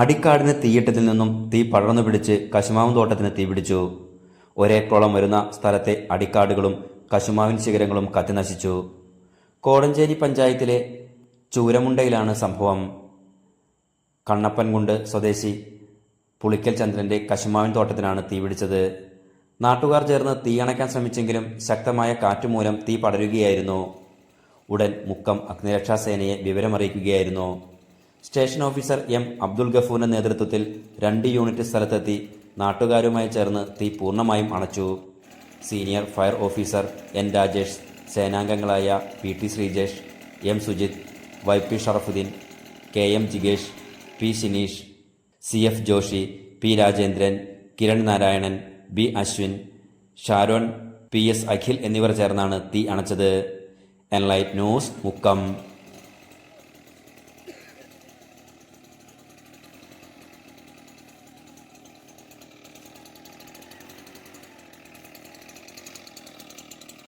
അടിക്കാടിന് തീയിട്ടതിൽ നിന്നും തീ പടർന്നു പിടിച്ച് കശുമാവും തോട്ടത്തിന് തീപിടിച്ചു ഒരേക്കോളം വരുന്ന സ്ഥലത്തെ അടിക്കാടുകളും കശുമാവിൻ ശിഖരങ്ങളും കത്തിനശിച്ചു കോടഞ്ചേരി പഞ്ചായത്തിലെ ചൂരമുണ്ടയിലാണ് സംഭവം. കണ്ണപ്പൻകുണ്ട് സ്വദേശി പുളിക്കൽ ചന്ദ്രന്റെ കശുമാവിൻ തോട്ടത്തിനാണ് തീപിടിച്ചത് നാട്ടുകാർ ചേർന്ന് തീ തീയണയ്ക്കാൻ ശ്രമിച്ചെങ്കിലും ശക്തമായ കാറ്റുമൂലം തീ പടരുകയായിരുന്നു. ഉടൻ മുക്കം അഗ്നിരക്ഷാസേനയെ വിവരമറിയിക്കുകയായിരുന്നു. സ്റ്റേഷൻ ഓഫീസർ എം അബ്ദുൽ ഗഫൂറിന്റെ നേതൃത്വത്തിൽ രണ്ട് യൂണിറ്റ് സ്ഥലത്തെത്തി നാട്ടുകാരുമായി ചേർന്ന് തീ പൂർണമായും അണച്ചു. Senior fire officer N Rajesh സേനാംഗങ്ങളായ P T Sreejesh M Sujith Y P Sharafudheen K M ജിഗേഷ് P Shineesh C F Joshy P Rajendran Kiran Narayanan B Ashwin Sharon P S Akhil എന്നിവർ ചേർന്നാണ് തീ അണച്ചത്. Enlight news Mukkam.